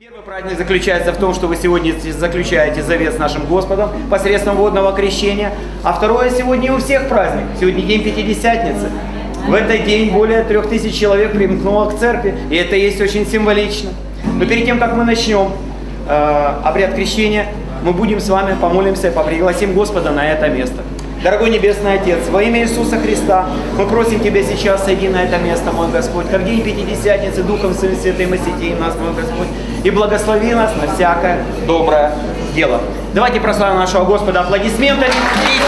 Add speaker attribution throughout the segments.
Speaker 1: Первый праздник заключается в том, что вы сегодня заключаете завет с нашим Господом посредством водного крещения. А второе сегодня у всех праздник. Сегодня день Пятидесятницы. В этот день более трех тысяч человек примкнуло к церкви, и это есть очень символично. Но перед тем, как мы начнем э, обряд крещения, мы будем с вами помолимся, попригласим Господа на это место. Дорогой Небесный Отец, во имя Иисуса Христа мы просим Тебя сейчас сойди на это место, мой Господь, как день Пятидесятницы, Духом Своим Святым осети нас, мой Господь, и благослови нас на всякое доброе дело. Давайте прославим нашего Господа аплодисментами и.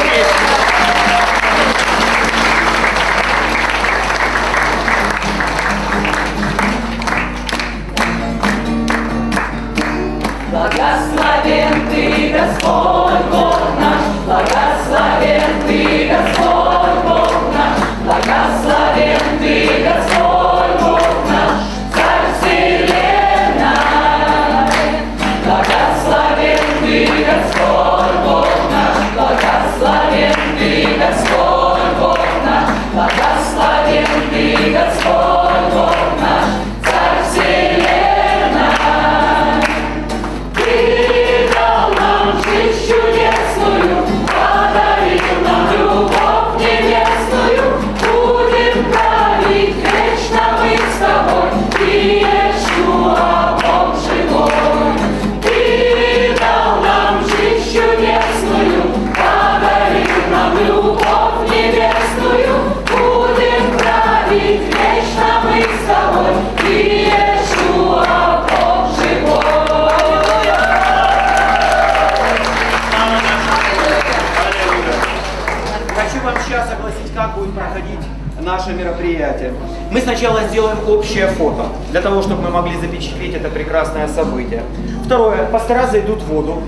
Speaker 2: Благословен ты, Господь Бог благословен ты, Господь Мы
Speaker 1: сначала сделаем общее фото, для того, чтобы мы могли запечатлеть это прекрасное событие. Второе. Пастора зайдут в воду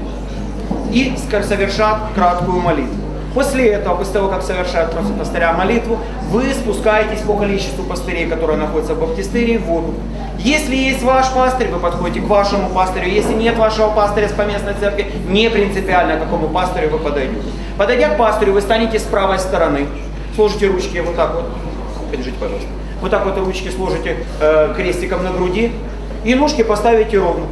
Speaker 1: и совершат краткую молитву. После этого, после того, как совершают просто пастыря молитву, вы спускаетесь по количеству пастырей, которые находятся в баптистерии, в воду. Если есть ваш пастырь, вы подходите к вашему пастырю. Если нет вашего пастыря с поместной церкви, не принципиально, к какому пастырю вы подойдете. Подойдя к пастырю, вы станете с правой стороны, сложите ручки вот так вот. Подержите, пожалуйста. Вот так вот ручки сложите э, крестиком на груди и ножки поставите ровно.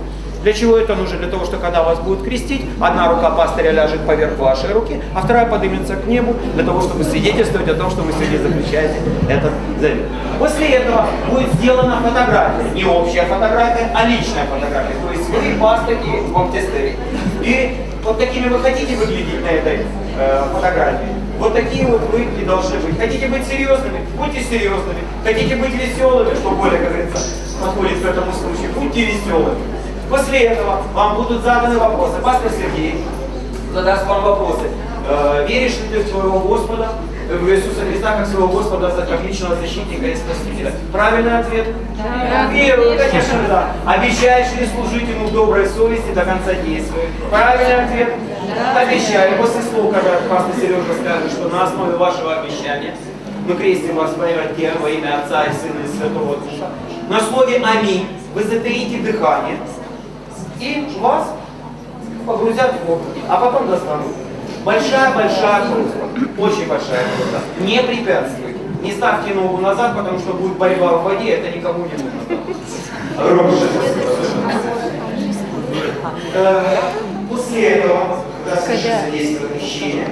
Speaker 1: Для чего это нужно? Для того, что когда вас будут крестить, одна рука пастыря ляжет поверх вашей руки, а вторая поднимется к небу, для того, чтобы свидетельствовать о том, что вы сегодня заключаете этот завет. После этого будет сделана фотография, не общая фотография, а личная фотография. То есть вы, пастырь и баптистерий. И вот такими вы хотите выглядеть на этой э, фотографии. Вот такие вот вы и должны быть. Хотите быть серьезными? Будьте серьезными. Хотите быть веселыми, что более, как говорится, подходит к этому случаю? Будьте веселыми. После этого вам будут заданы вопросы. Пастор Сергей задаст вам вопросы. Э, веришь ли ты в своего Господа, в Иисуса Христа, как своего Господа, за- как личного защитника и спасителя? Правильный ответ? Верую, конечно, да. Обещаешь ли служить ему в доброй совести до конца действия? Правильный ответ? Обещаю. После слов, когда пастор Сережа скажет, что на основе вашего обещания мы крестим вас во имя во имя Отца и Сына и Святого Духа. На слове «Аминь» вы затаите дыхание, и вас погрузят в воду, а потом достанут. Большая-большая просьба, очень большая просьба. Не препятствуйте. Не ставьте ногу назад, потому что будет борьба в воде, это никому не нужно. Э, После этого, действие крещения,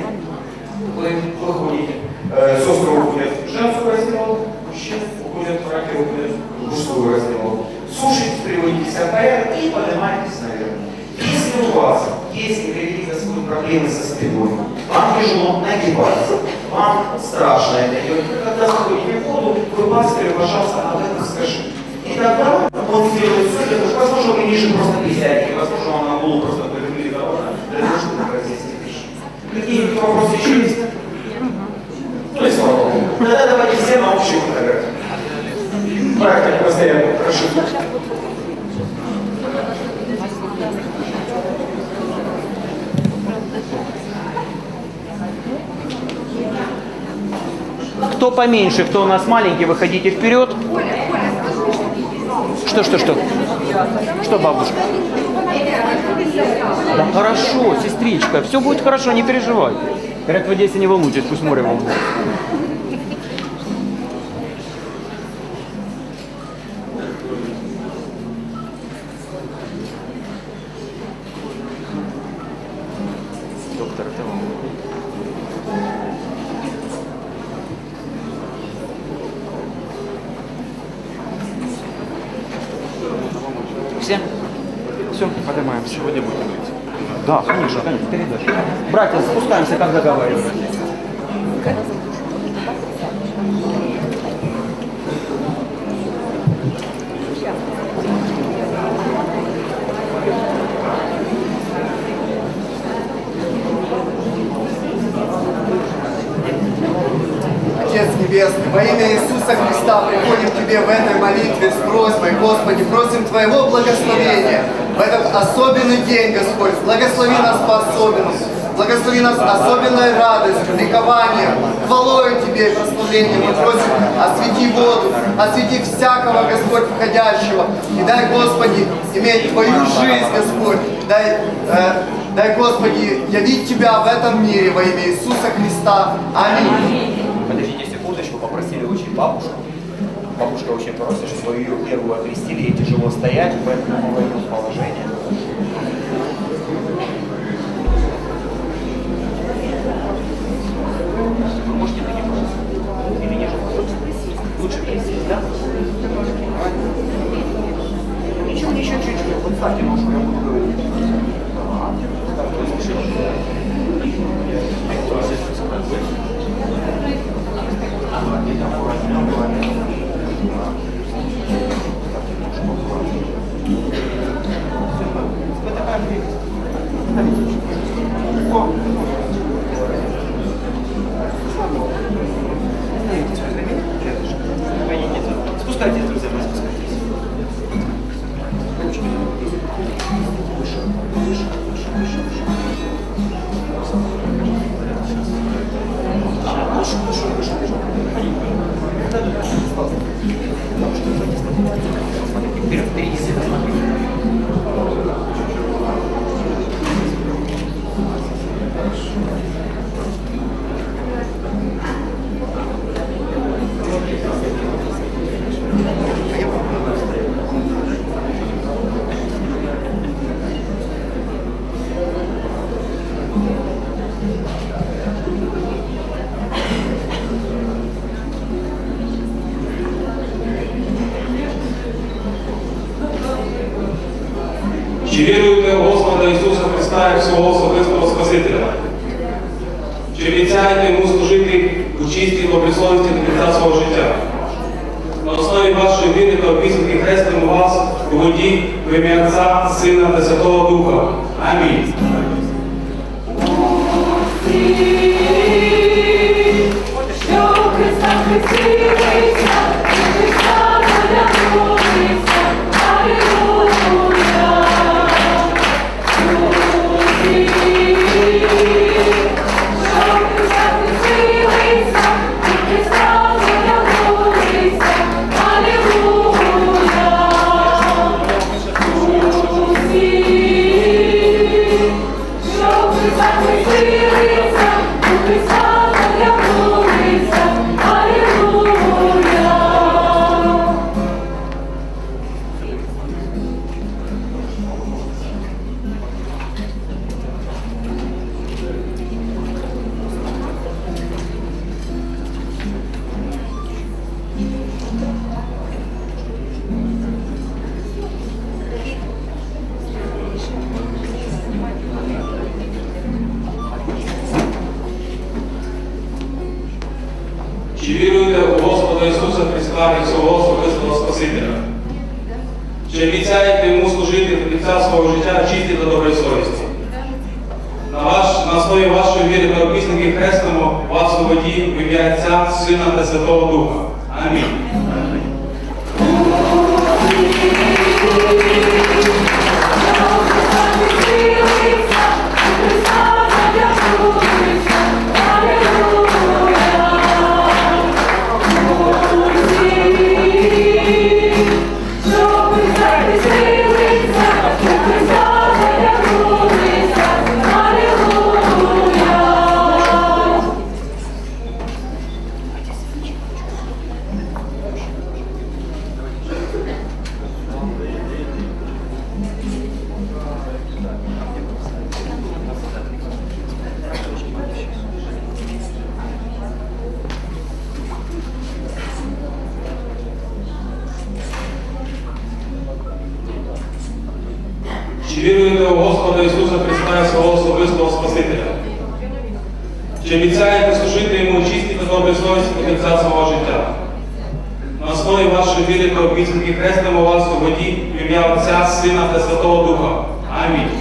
Speaker 1: вы выходите, э, сестры уходят в женскую раздевалку, мужчины уходят в раке, уходят в мужскую раздевалку. Сушите, приводите себя в порядок и поднимайтесь наверх. Если у вас есть какие-то проблемы со спиной, вам тяжело нагибаться, вам страшно это делать, когда заходите в воду, вы пастырю, пожалуйста, об этом скажите. И тогда он сделает все, возможно, вы ниже просто присядете, возможно, он на голову просто полегли для того, чтобы разъяснить вещи. Какие-нибудь вопросы еще есть? Ну и слава Богу. Тогда давайте все на общую фотографию. Правильно, постоянно, прошу. Кто поменьше, кто у нас маленький, выходите вперед. Что, что, что? Что, бабушка? Да хорошо, сестричка, все будет хорошо, не переживай. Говорят, в Одессе не волнуйтесь, пусть море волнует. Спускаемся, как договаривались.
Speaker 3: Отец Небесный, во имя Иисуса Христа приходим к Тебе в этой молитве с просьбой, Господи, просим Твоего благословения в этот особенный день, Господь. Благослови нас по-особенному. Благослови нас особенной радостью, ликованием, хвалою Тебе и прославлением. Мы просим, освети воду, освети всякого, Господь, входящего. И дай, Господи, иметь Твою жизнь, Господь. Дай, э, дай, Господи, явить Тебя в этом мире во имя Иисуса Христа. Аминь.
Speaker 1: Подождите секундочку, попросили очень бабушку. Бабушка очень просит, чтобы ее первую окрестили, ей тяжело стоять, поэтому мы в положение. Вы можете на него? Или ниже? Лучше присесть, да? Ничего, ничего, чуть-чуть. Вот ставьте ножку, я буду говорить. Ага. Так,
Speaker 4: Чи віруєте в Господа Ісуса Христа як свого особистого Спасителя? Чи обіцяєте йому служити у чистій добрій совісті до кінця свого життя? На основі вашої віри та обіцянки хрестимо вас у воді в ім'я Отця, Сина та Святого Духа. Амінь.
Speaker 2: Що Христа хрестилися,
Speaker 4: Господа Ісуса Христа і свого особистого Спасителя? Чи обіцяєте йому служити до кінця свого життя в чистій та доброї совісті? На, ваш, на основі вашої віри та хрестимо вас у воді в ім'я Отця, Сина та Святого Духа. Амінь. вашої віри та обіцянки хрестимо вас у воді в ім'я Отця, Сина та Святого Духа. Амінь.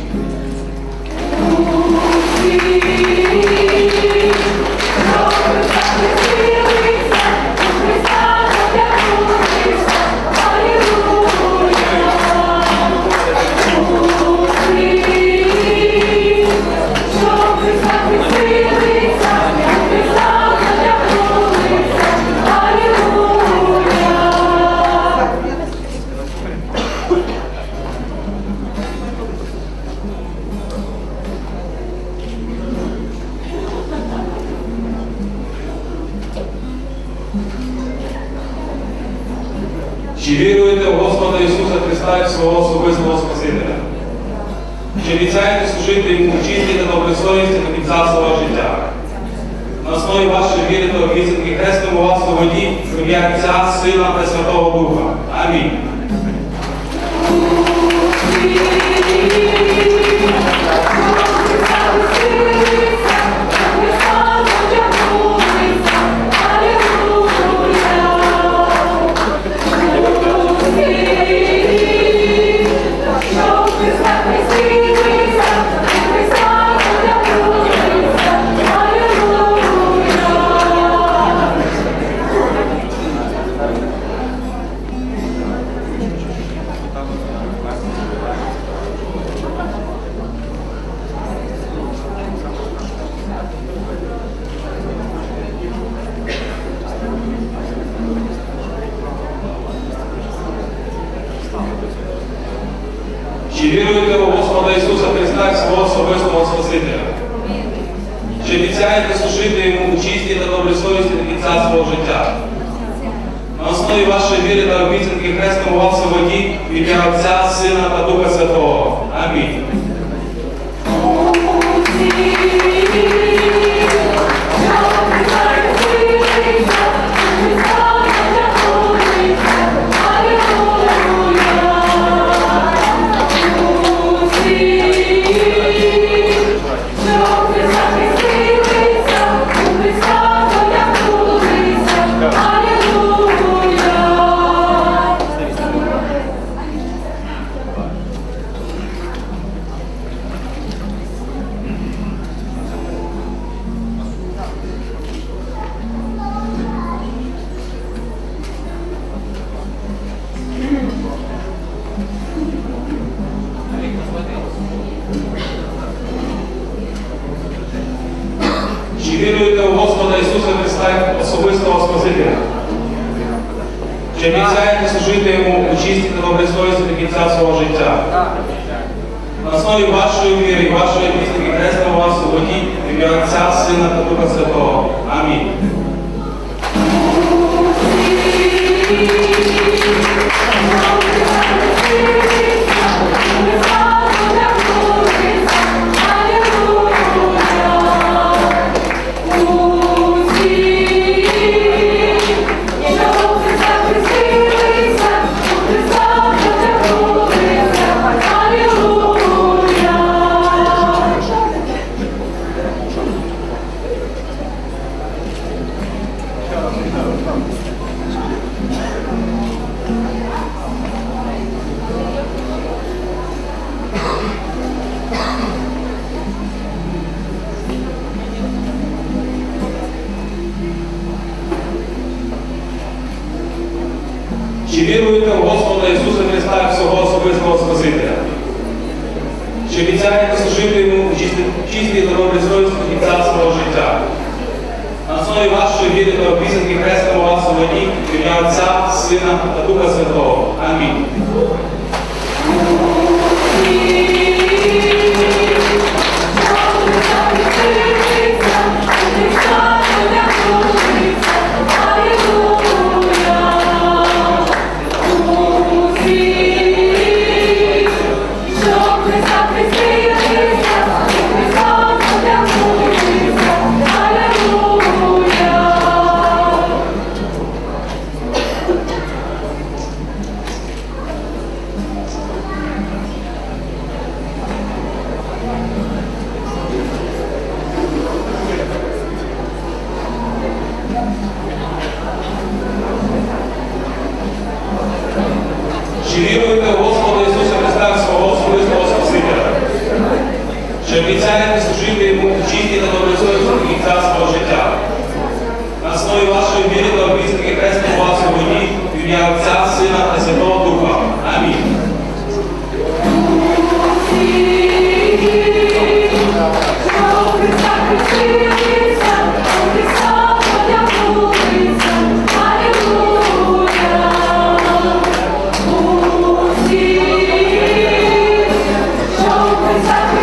Speaker 4: Чи віруєте у Господа Ісуса Христа свого особистого Спасителя? Чи обіцяєте служити йому у чистій та добрій совісті до кінця свого життя? На основі вашої віри та обіцянки хрестимо вас воді в ім'я Отця, Сина та Духа Святого. Амінь. Чи обіцяєте служити йому у чистій, добрій совісті до кінця свого життя? На основі вашої віри та обіцянки хрестимо вас у воді в ім'я Отця, Сина та Духа Святого. Амінь. 감사합니다.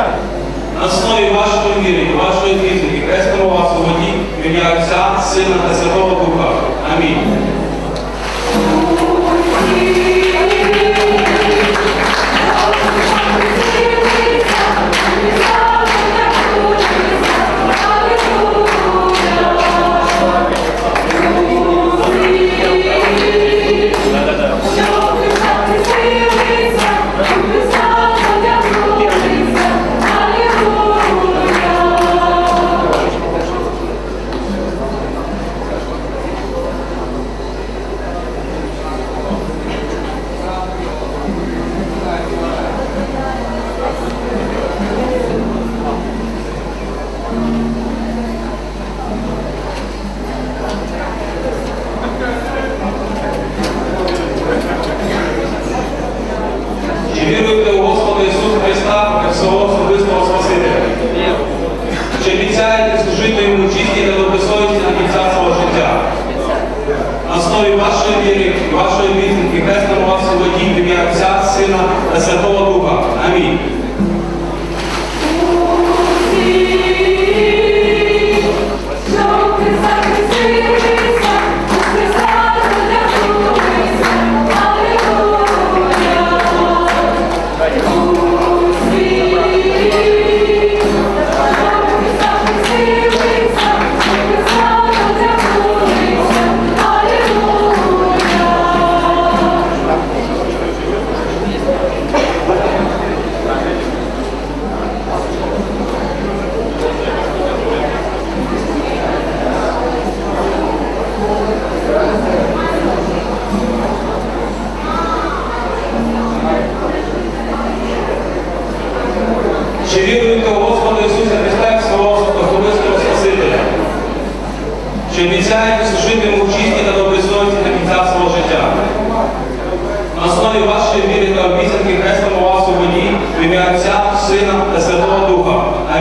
Speaker 1: Обіцяю.
Speaker 4: На основі вашої віри і вашої фізики хрестимо вас у воді в ім'я Отця, Сина та Святого Духа. Амінь.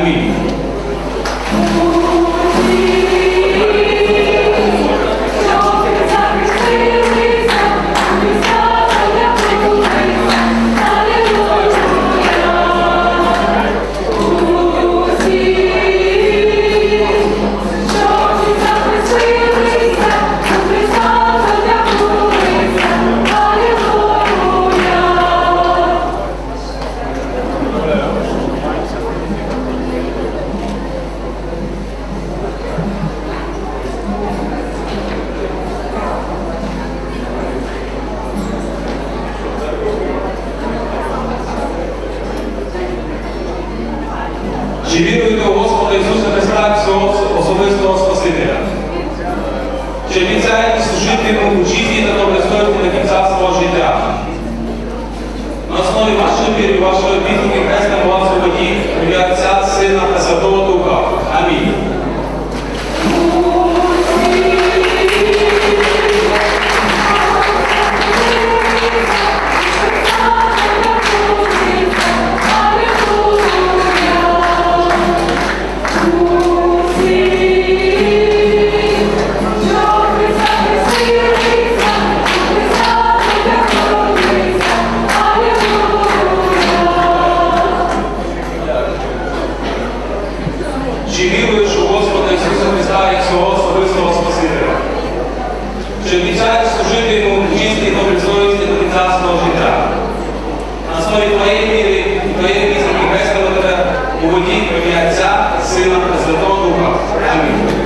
Speaker 4: Духа. Амінь. віруєте у Господа Ісуса Христа як свого особистого Спасителя? Чи обіцяєте служити йому у чистій та добросовісті до кінця свого життя? На основі вашої віри і вашої обіцянки хрестимо вас у воді в ім'я Отця, Сина та Святого Духа. Амінь. Чи віруєш у Господа Ісуса Христа як свого особистого Спасителя? Чи обіцяєш служити йому в чистій добрій совісті до кінця свого життя? На основі твоєї віри і твоєї пісні хрестимо тебе у воді в ім'я Отця, Сина та Святого Духа. Амінь.